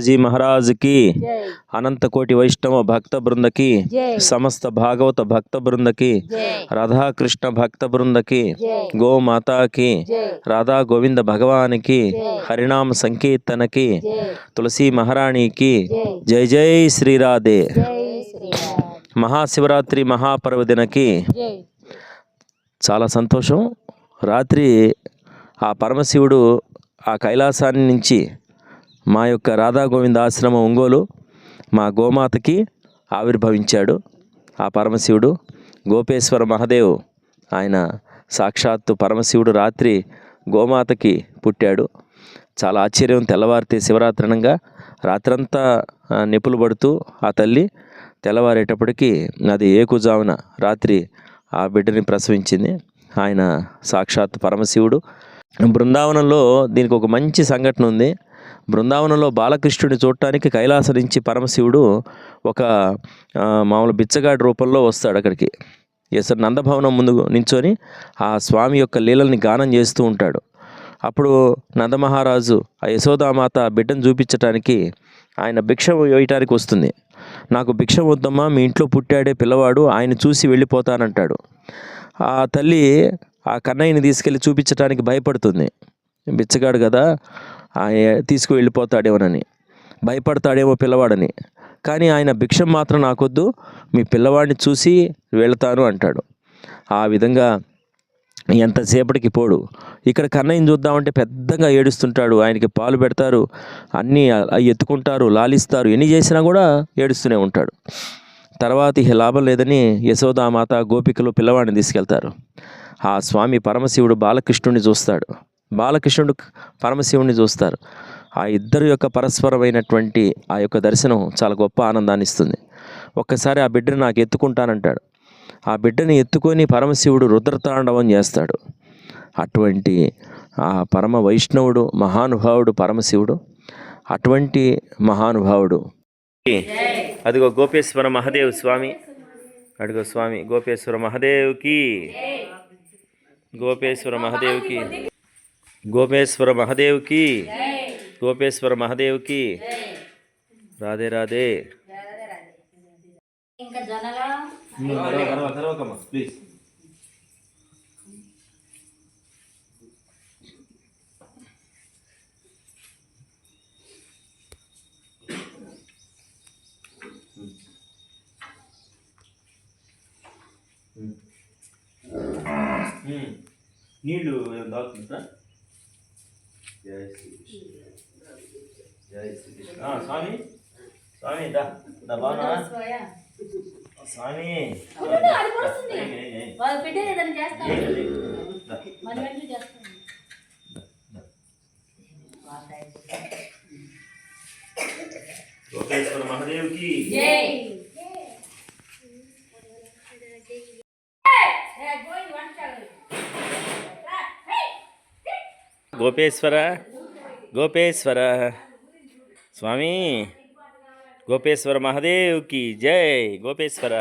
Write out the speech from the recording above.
G మహారాజ్కి జై. అనంత కోటి వైష్ణవ భక్త బృందకి సమస్త భాగవత భక్త బృందకి రాధాకృష్ణ భక్త బృందకి గోమాతాకి రాధా గోవింద భగవానికి. హరినామ సంకీర్తనకి తులసి మహారాణికి జై. జై శ్రీరాధే మహాశివరాత్రి మహాపర్వదినకి చాలా సంతోషం. రాత్రి ఆ పరమశివుడు ఆ కైలాసాన్ని నుంచి మా యొక్క రాధాగోవింద ఆశ్రమం ఒంగోలు మా గోమాతకి ఆవిర్భవించాడు. ఆ పరమశివుడు గోపేశ్వర మహదేవ్ ఆయన సాక్షాత్తు పరమశివుడు రాత్రి గోమాతకి పుట్టాడు. చాలా ఆశ్చర్యం తెల్లవారితే శివరాత్రినంగా రాత్రంతా నిపులు పడుతూ ఆ తల్లి తెల్లవారేటప్పటికీ అది ఏకుజామున రాత్రి ఆ బిడ్డని ప్రసవించింది. ఆయన సాక్షాత్ పరమశివుడు. బృందావనంలో దీనికి ఒక మంచి సంఘటన ఉంది. బృందావనంలో బాలకృష్ణుడిని చూడటానికి కైలాస నుంచి పరమశివుడు ఒక మామూలు బిచ్చగాడి రూపంలో వస్తాడు అక్కడికి. ఎస్ఆర్ నందభవనం ముందు నించొని ఆ స్వామి యొక్క లీలల్ని గానం చేస్తూ ఉంటాడు. అప్పుడు నందమహారాజు ఆ యశోదామాత బిడ్డను చూపించటానికి ఆయన భిక్ష వేయటానికి వస్తుంది. నాకు భిక్ష వద్దమ్మా మీ ఇంట్లో పుట్టాడే పిల్లవాడు ఆయన చూసి వెళ్ళిపోతానంటాడు. ఆ తల్లి ఆ కన్నయ్యని తీసుకెళ్ళి చూపించడానికి భయపడుతుంది. బిచ్చగాడు కదా తీసుకు వెళ్ళిపోతాడేమోనని భయపడతాడేమో పిల్లవాడని. కానీ ఆయన భిక్షం మాత్రం నాకొద్దు మీ పిల్లవాడిని చూసి వెళతాను అంటాడు. ఆ విధంగా ఎంతసేపటికి పోడు. ఇక్కడ కన్నయ్యని చూద్దామంటే పెద్దగా ఏడుస్తుంటాడు. ఆయనకి పాలు పెడతారు అన్నీ అవి ఎత్తుకుంటారు లాలిస్తారు. ఎన్ని చేసినా కూడా ఏడుస్తూనే ఉంటాడు. తర్వాత ఇక లాభం లేదని యశోదామాత గోపికలు పిల్లవాడిని తీసుకెళ్తారు. ఆ స్వామి పరమశివుడు బాలకృష్ణుడిని చూస్తాడు. బాలకృష్ణుడు పరమశివుడిని చూస్తారు. ఆ ఇద్దరు యొక్క పరస్పరమైనటువంటి ఆ యొక్క దర్శనం చాలా గొప్ప ఆనందాన్ని ఇస్తుంది. ఒక్కసారి ఆ బిడ్డను నాకు ఎత్తుకుంటానంటాడు. ఆ బిడ్డని ఎత్తుకొని పరమశివుడు రుద్రతాండవం చేస్తాడు. అటువంటి ఆ పరమ వైష్ణవుడు మహానుభావుడు పరమశివుడు అటువంటి మహానుభావుడు. అదిగో గోపేశ్వర మహాదేవ్ స్వామి. అడిగో స్వామి గోపేశ్వర మహాదేవ్కి. గోపేశ్వర మహాదేవ్కి. గోపేశ్వర మహాదేవ్కి గోపేశ్వర మహాదేవ్కి రాధే రాధే ఇంకా జొన్నలో ప్లీజ్ నీళ్ళు తాగుతుందా జై శ్రీకృష్ణ జై శ్రీకృష్ణ స్వామి. స్వామి దా నా బాగున్నా స్వామి. ఏయ్. వాళ్ళు పెట్టేది ఏదైనా చేస్తాం ఏయ్, ఏయ్, దా. మన వెంటనే చేస్తాం గోపేశ్వర మహాదేవ్కి జై గోపేశ్వర గోపేశ్వర. స్వామి గోపేశ్వర మహాదేవ్కి జై గోపేశ్వర.